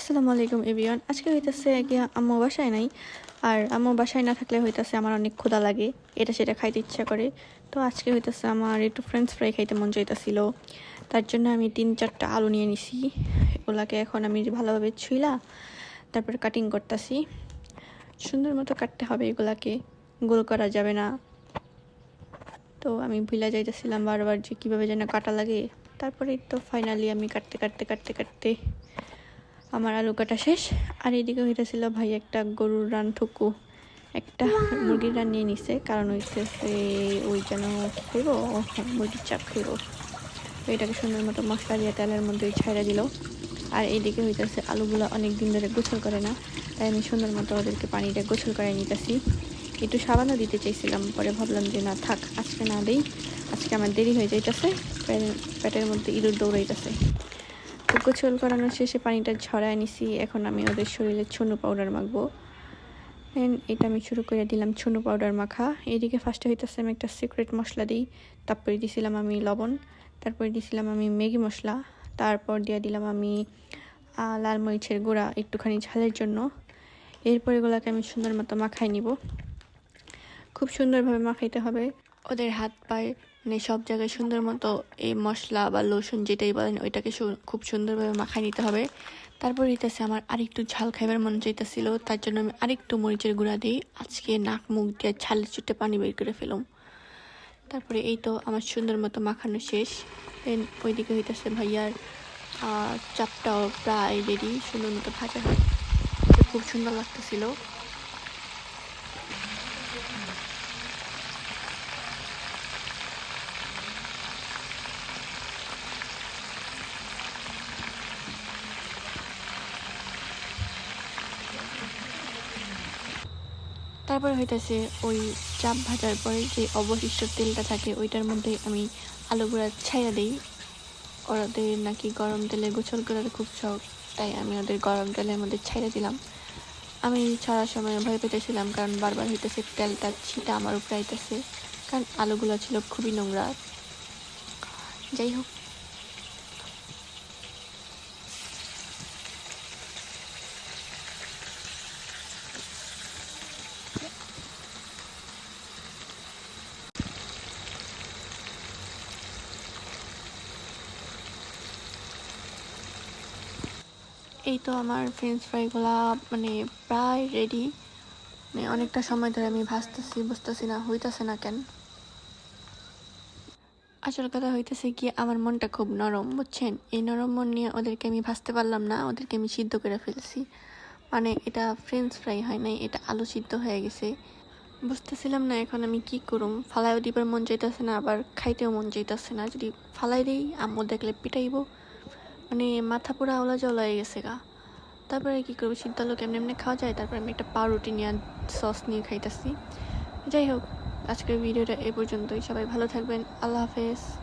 আসসালামু আলাইকুম এভিয়ন আজকে হইতেছে গিয়া আম্মু বাসায় নাই, আর আম্মু বাসায় না থাকলে হইতেছে আমার অনেক ক্ষুধা লাগে, এটা সেটা খাইতে ইচ্ছা করে। তো আজকে হইতেছে আমার একটু ফ্রেঞ্চ ফ্রাই খাইতে মন চাইতেছিল, তার জন্য আমি তিন চারটা আলু নিয়ে নিছি। ওগুলাকে এখন আমি ভালোভাবে ছুইলা, তারপরে কাটিং করতেছি। সুন্দর মতো কাটতে হবে এগুলাকে, গোল করা যাবে না। তো আমি ভুলা যাইতেছিলাম বারবার যে কীভাবে যেন কাটা লাগে। তারপরে তো ফাইনালি আমি কাটতে কাটতে কাটতে কাটতে আমার আলু কাটা শেষ। আর এদিকে হইতেছিল ভাই একটা গরুর রান ঠুকু। একটা মুরগির রান নিয়ে নিছে। কারণ হইতেছে ওই যেন কী করব মুরগির চাপ খাইব। তো এটাকে সুন্দর মতো মশলা দিয়ে তেলের মধ্যে ছাইড়া দিল। আর এইদিকে হইতেছে আলুগুলো অনেক দিন ধরে গোসল করে না। তাই আমি সুন্দর মতো ওদেরকে পানিটা গোসল করে নিতেছি। একটু সাবানও দিতে চাইছিলাম পরে ভাবলাম যে না থাক আজকে না দেই। আজকে আমার দেরি হয়ে যাইতেছে পেটের মধ্যে ইঁদুর দৌড়াইতেছে। গোসল করানোর শেষে পানিটা ঝরায় নিছি। এখন আমি ওদের শরীরে ছনু পাউডার মাখবো। এটা আমি শুরু করে দিলাম ছনু পাউডার মাখা। এদিকে ফার্স্টে হইতেছে আমি একটা সিক্রেট মশলা দিই। তারপরে দিছিলাম আমি লবণ, তারপরে দিছিলাম আমি ম্যাগি মশলা, তারপর দিয়ে দিলাম আমি লাল মরিচের গুঁড়া একটুখানি ঝালের জন্য। এরপর এগুলোকে আমি সুন্দর মতো মাখাই নিব। খুব সুন্দরভাবে মাখাইতে হবে। ওদের হাত পায়ে মানে সব জায়গায় সুন্দর মতো এই মশলা বা লোশন যেটাই বলেন, ওইটাকে খুব সুন্দরভাবে মাখাই নিতে হবে। তারপর হইতেছে আমার আরেকটু ঝাল খাইবার মন চাইতেছিল, তার জন্য আমি আরেকটু মরিচের গুঁড়া দিই। আজকে নাক মুখ দিয়ে ছালে চুটে পানি বের করে ফেলুম। তারপরে এই তো আমার সুন্দর মতো মাখানো শেষ। দেন ওইদিকে হইতেছে ভাইয়ার চাপটাও প্রায় রেডি সুন্দর মতো ভাজা হয়। খুব সুন্দর লাগতেছিল। তারপর হইতেছে ওই চাপ ভাজার পরে যে অবশিষ্ট তেলটা থাকে, ওইটার মধ্যে আমি আলুগুলা ছাইড়া দিই। ওদের নাকি গরম তেলে গোছল করার খুব শখ, তাই আমি ওদের গরম তেলের মধ্যে ছাইড়া দিলাম। আমি ছাড়ার সময় ভয় পেতেছিলাম, কারণ বারবার হইতেছে তেলটা ছিটা আমার উপরে আইতেছে, কারণ আলুগুলো ছিল খুবই নোংরা। যাই হোক এই তো আমার ফ্রেঞ্চ ফ্রাইগুলা মানে প্রায় রেডি মানে অনেকটা সময় ধরে আমি ভাজতেছি, বুঝতেছি না, হইতেছে না কেন? আসল কথা হইতেছে কি, আমার মনটা খুব নরম, বুঝছেন? এই নরম মন নিয়ে ওদেরকে আমি ভাজতে পারলাম না, ওদেরকে আমি সিদ্ধ করে ফেলছি। মানে এটা ফ্রেঞ্চ ফ্রাই হয় নাই, এটা আলু সিদ্ধ হয়ে গেছে। বুঝতেছিলাম না এখন আমি কি করুম, ফালাইও দিবার মন চাইতেছে না, আবার খাইতেও মন চাইতেছে না। যদি ফালাই দিই, আম্মু দেখলে পিটাইবো। মানে মাথা পুরো আওলা জলা হয়ে গেছে গা। তারপরে কি করব? লোক এমনি এমনি খাওয়া যায়। তারপরে আমি একটা পাউরুটি নিয়ে সস নিয়ে খাইতেছি। যাই হোক, আজকের ভিডিওটা এ পর্যন্তই। সবাই ভালো থাকবেন। আল্লাহ হাফেজ।